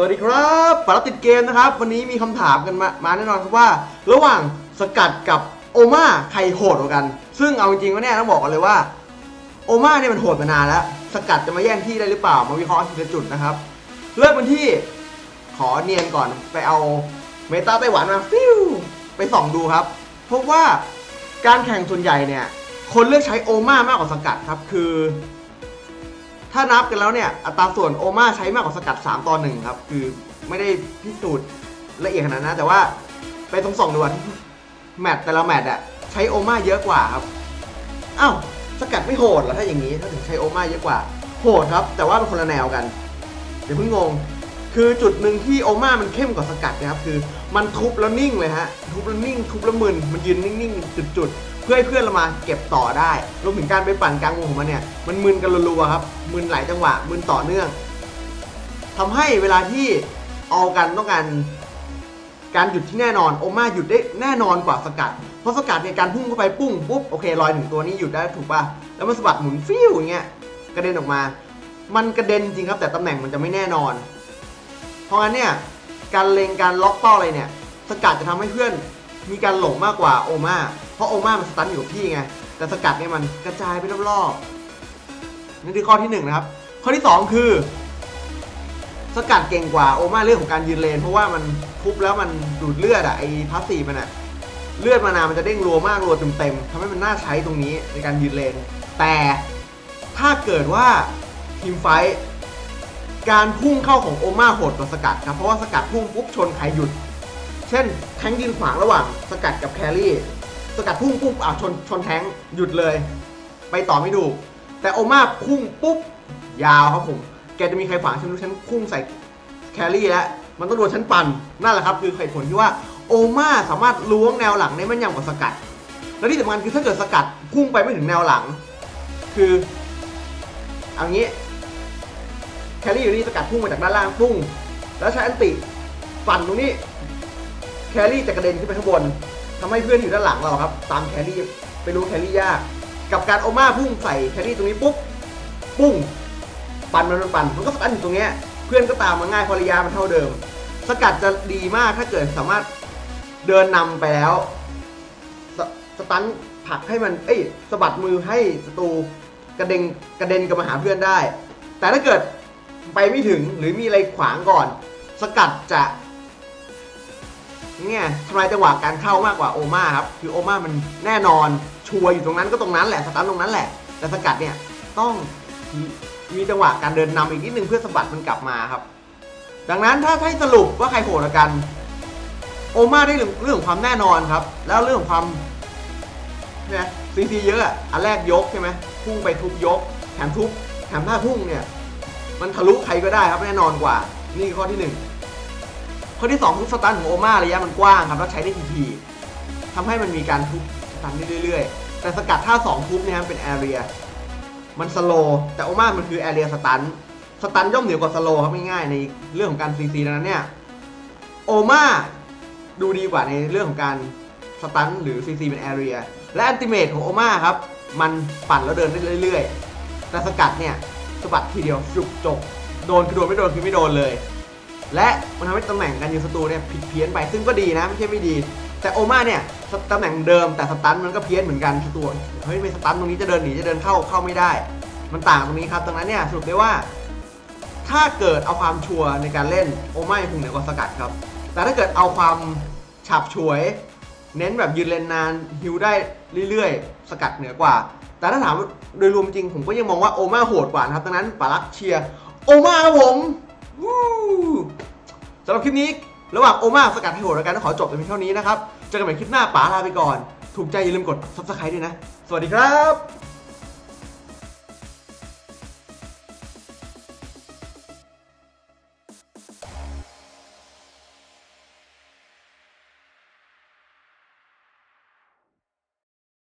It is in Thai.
สวัสดีครับปาราติดเกมนะครับ วันนี้มีคำถามกันมามาแน่นอนครับว่า ระหว่างสกัดกับโอมาใครโหดกว่ากัน ซึ่งเอาจริงๆว่าเนี่ยต้องบอกกันเลยว่า โอมาเนี่ยมันโหดมานานแล้ว สกัดจะมาแย่งที่ได้หรือเปล่า มาวิเคราะห์ทีละจุดนะครับ เริ่มกันที่ขอเนียนก่อนไปเอาเมตาไต้หวันมาฟิวไปส่องดูครับ พบว่าการแข่งส่วนใหญ่เนี่ย คนเลือกใช้โอมามากกว่าสกัดครับ คือ ถ้านับกันแล้วเนี่ยอัตราส่วนโอมาใช้มากกว่าสกัด 3ต่อ1ครับ คือไม่ได้พิสูจน์ละเอียดขนาดนั้นนะแต่ว่าไปตรงส่องดูว่าแมตช์แต่ละแมตช์อะใช้โอมาเยอะกว่าครับอ้าวสกัดไม่โหดเหรอถ้าอย่างนี้ถ้าถึงใช้โอมาเยอะกว่าโหดครับ แต่ว่าเป็นคนละแนวกันเดี๋ยวเพิ่งงง คือจุดหนึ่งที่โอมามันเข้มกว่าสกัดนะครับคือมันทุบแล้วนิ่งเลยฮะทุบแล้วนิ่งทุบแล้วมึนมันยืนนิ่งๆจุดๆเพื่อให้เพื่อนเรามาเก็บต่อได้รวมถึงการไปปั่นกลางวงของมันเนี่ยมันมึนกันรัวๆครับมึนหลายจังหวะมึนต่อเนื่องทำให้เวลาที่เอากันต้องการการหยุดที่แน่นอนโอมาหยุดได้แน่นอนกว่าสกัด เพราะสกัดเนี่ยการพุ่งเข้าไปปุ้งปุ๊บโอเคลอยถึงตัวนี้หยุดได้ถูกป่ะแล้วมันสะบัดหมุนฟิวอย่างเงี้ยกระเด็นออกมา มันกระเด็นจริงครับแต่ตำแหน่งมันจะไม่แน่นอน เพราะงั้นเนี่ยการเลงการล็อกเป้าอะไรเนี่ยสกัดจะทำให้เพื่อนมีการหลงมากกว่าโอมาเพราะโอมามันสตันอยู่กับที่ไงแต่สกัดเนี่ยมันกระจายไปรอบๆนี่คือข้อที่หนึ่งนะครับข้อที่สองคือ สกัดเก่งกว่าโอมาเรื่องของการยืนเลน เพราะว่ามันทุบแล้วมันดูดเลือดอะไอพาสซีมันอะเลือดมานามันจะเด้งรัวมากรัวเต็มๆทำให้มันน่าใช้ตรงนี้ในการยืนเลน แต่ถ้าเกิดว่าทีมไฟ การพุ่งเข้าของโอมาโหดกว่าสกัดครับ เพราะว่าสกัดพุ่งปุ๊บชนใครหยุด เช่นแทงยืนขวางระหว่างสกัดกับแครี่ สกัดพุ่งปุ๊บอะชนชนแทงหยุดเลย ไปต่อไม่ถูแต่โอมาพุ่งปุ๊บยาวครับผม แกจะมีใครขวางฉันรู้ฉันพุ่งใส่แครี่แล้วมันต้องโดนฉันปั่นนั่นแหละครับ คือเหตุผลที่ว่าโอมาสามารถล้วงแนวหลังได้แม่นยำกว่าสกัด และที่สำคัญคือถ้าเกิดสกัดพุ่งไปไม่ถึงแนวหลัง คือเอางี้ แครี่อยู่นี่สกัดพุ่งมาจากด้านล่างปุ้ง แล้วใช้อันติปันตรงนี้ แครี่จะกระเด็นขึ้นไปข้างบนทำให้เพื่อนอยู่ด้านหลังเราครับ ตามแครี่ไปรู้แครี่ยาก กับการโอมาพุ่งใส่แครี่ตรงนี้ปุ๊บปุ้งปั่นมันมันปั่นมันก็สตันอยู่ตรงเนี้ยเพื่อนก็ตามมาง่ายพราะระยะมันเท่าเดิม สกัดจะดีมากถ้าเกิดสามารถเดินนำไปแล้วสสตันผลักให้มัน เอ้ยสะบัดมือให้ศัตรูกระเด็นกระเด็นกับมาหาเพื่อนได้ แต่ถ้าเกิด ไปไม่ถึงหรือมีอะไรขวางก่อน สกัดจะเนี่ยทำลายจังหวะการเข้ามากกว่าโอมาครับ คือโอมามันแน่นอนชัวร์อยู่ตรงนั้นก็ตรงนั้นแหละสตันตรงนั้นแหละ แต่สกัดเนี่ยต้องมีจังหวะการเดินนำอีกนิดนึงเพื่อสะบัดมันกลับมาครับ ดังนั้นถ้าให้สรุปว่าใครโหดกว่ากัน โอมาได้เรื่องเรื่องความแน่นอนครับ แล้วเรื่องความเนี่ยซีซีเยอะอะอันแรกยกใช่ไหมพุ่งไปทุบยกแถมทุบแถมถ้าพุ่งเนี่ย มันทะลุใครก็ได้ครับแน่นอนกว่า นี่ข้อที่หนึ่งข้อที่สองทุบสตันของโอมาระยะมันกว้างครับแล้วใช้ได้ทีๆทำให้มันมีการทุบสตันได้เรื่อยๆ แต่สกัดท่าสองทุบเนี่ยครับเป็นแอเรียมันสโลแต่โอมามันคือแอเรียสตันสตันย่อมเหนือกว่าสโลครับง่ายๆในเรื่องของการซีซีดังนั้นเนี่ยโอมาดูดีกว่าในเรื่องของการสตันหรือซีซีเป็นแอเรียและอันติเมทของโอมาครับ มันปั่นแล้วเดินได้เรื่อยๆ แต่สกัดเนี่ย สะบัดทีเดียวจุกจบ โดนคือโดนไม่โดนคือไม่โดนเลย และมันทำให้ตำแหน่งการยิงศัตรูเนี่ยผิดเพี้ยนไปซึ่งก็ดีนะไม่ใช่ไม่ดี แต่โอมาเนี่ยตำแหน่งเดิมแต่สตันมันก็เพี้ยนเหมือนกันศัตรูเฮ้ยไม่สตันตรงนี้จะเดินหนีจะเดินเข้าเข้าไม่ได้ มันต่างตรงนี้ครับดังนั้นเนี่ยสรุปได้ว่า ถ้าเกิดเอาความชัวร์ในการเล่นโอมาคงเหนือกว่าสกัดครับ แต่ถ้าเกิดเอาความฉับฉวย เน้นแบบยืนเลนนานฮิวได้เรื่อยๆ สกัดเหนือกว่า แต่ถ้าถามโดยรวมจริงผมก็ยังมองว่าโอมาโหดกว่านะครับดังนั้นปารักเชียร์โอมาครับผมวู้สำหรับคลิปนี้ระหว่างโอมาสกัดให้โหดแล้วกันขอจบแต่เพียงเท่านี้นะครับเจอกันใหม่คลิปหน้าป๋าลาไปก่อน ถูกใจอย่าลืมกด subscribe ด้วยนะ สวัสดีครับ